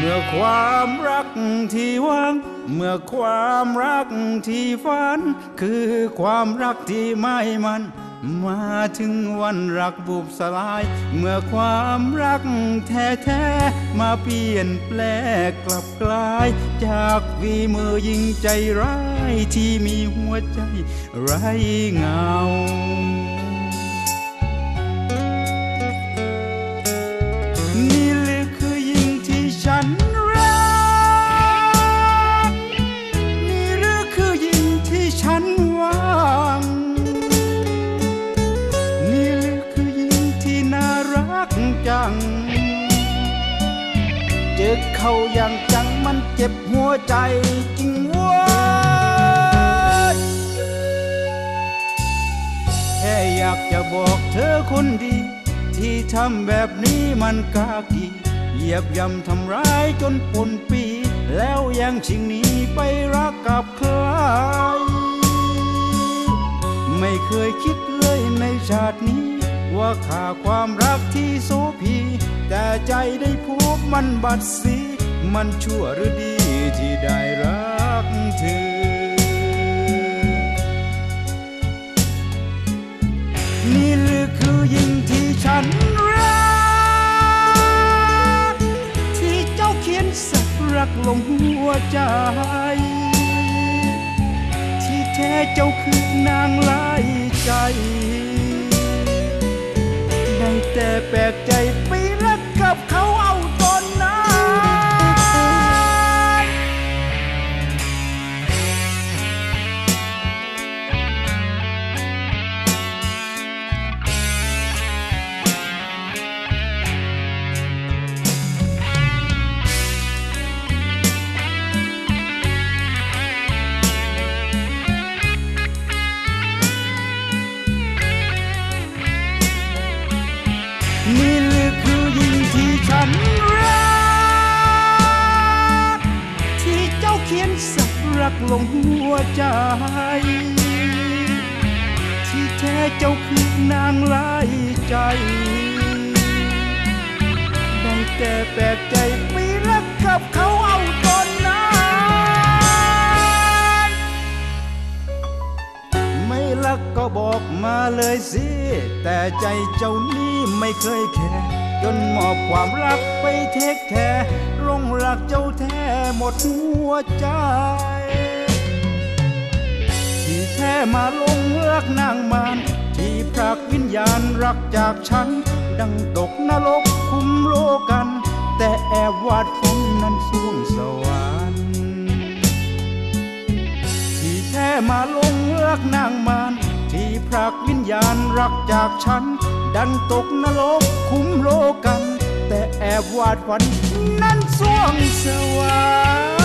เมื่อความรักที่หวัง เมื่อความรักที่ฝัน คือความรักที่ไม่มันมาถึงวันรักบุบสลาย เมื่อความรักแท้ๆมาเปลี่ยนแปลงกลับกลาย จากวีมือยิงใจร้ายที่มีหัวใจไร้เงา ง เจอเขาอย่างจังมันเจ็บหัวใจจริงว้ยแค่อยากจะบอกเธอคนดี ที่ทำแบบนี้มันกากีเหยียบย่ำทำร้ายจนปนปี แล้วยังชิงหนีไปรักกับใคร ไม่เคยคิดเลยในชาตินี้ ว่าค่าความรักที่โสพี แต่ใจได้พบมันบัดสี มันชั่วหรือดีที่ได้รักเธอ นี่หรือคือยิ่งที่ฉันรัก ที่เจ้าเขียนสักรักลงหัวใจ ที่แท้เจ้าคือนางลายใจ แต่แปลกใจ ลงหัวใจ ที่แท้เจ้าคือนางลายใจ ได้แต่แปลกใจไปรักกับเขาเอาตอนนั้นไม่รักก็บอกมาเลยสิ แต่ใจเจ้านี้ไม่เคยแคร์จนมอบความรักไปเทคแคร์ลงรักเจ้าแท้หมดหัวใจ ที่แท้มาลงรักนางมารที่พรากวิญญาณรักจากฉัน ดังตกนรกคุมโลกัน แต่แอบวาดฝันนั้นสวงสวรรค์ที่แท้มาลงรักนางมารที่พรากวิญญาณรักจากฉัน ดันตกนรกคุ้มโลกัน แต่แอบวาดฝันนั้นสวงสวรรค์